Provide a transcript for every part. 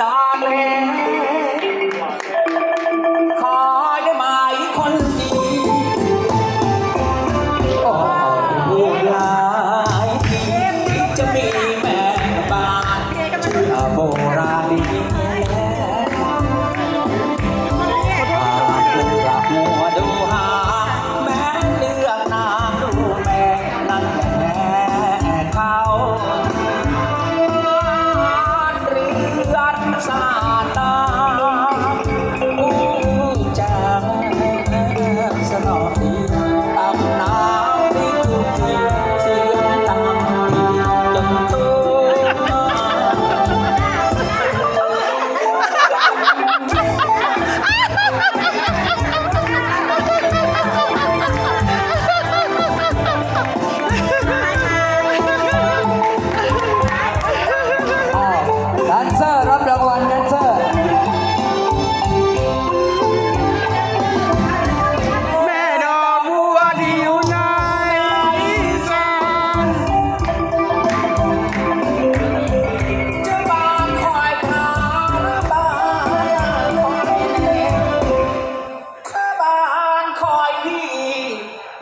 ตาแผลขอได้ไหมคนดีก็พูดหลายที่จะมีแม่บ้านเชื่อโบราณ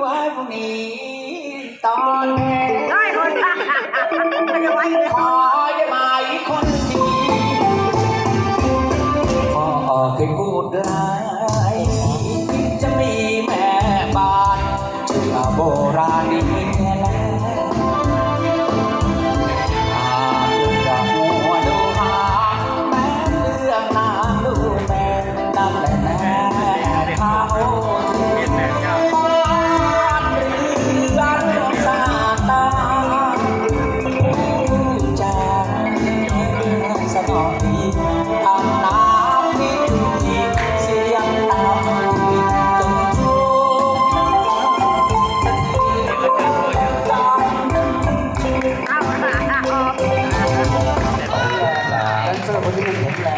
ไว้พรุ่นี้ตอนแรกงไอย่ในขอองได้ไหมคนดีพ่อเคยพูดหลาจะมีแม่บ้านเชื่อโบราณนี้ ஒரு பொருளை